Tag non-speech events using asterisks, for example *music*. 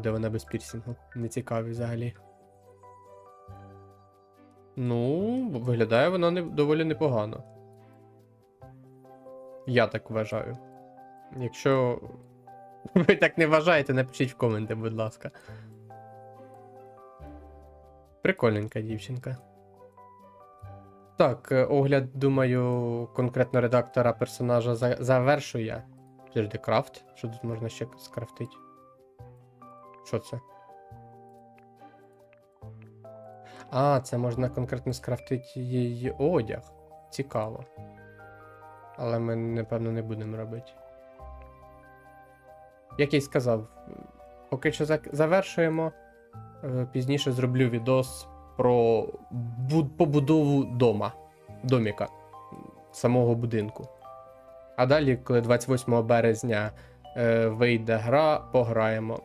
буде вона без пірсінгу. Не цікаві взагалі. Ну, виглядає вона не, доволі непогано. Я так вважаю. Якщо *laughs* ви так не вважаєте, напишіть в коменти, будь ласка. Прикольненька дівчинка. Так, е, огляд, думаю, конкретно редактора персонажа за- завершую я. Підожди, крафт. Що тут можна ще скрафтити? Що це? А, це можна конкретно скрафтити її одяг. Цікаво. Але ми, напевно, не будемо робити. Як я й сказав, поки що завершуємо. Е, Пізніше зроблю відос про побудову дома, доміка, самого будинку. А далі, коли 28 березня е, вийде гра, пограємо.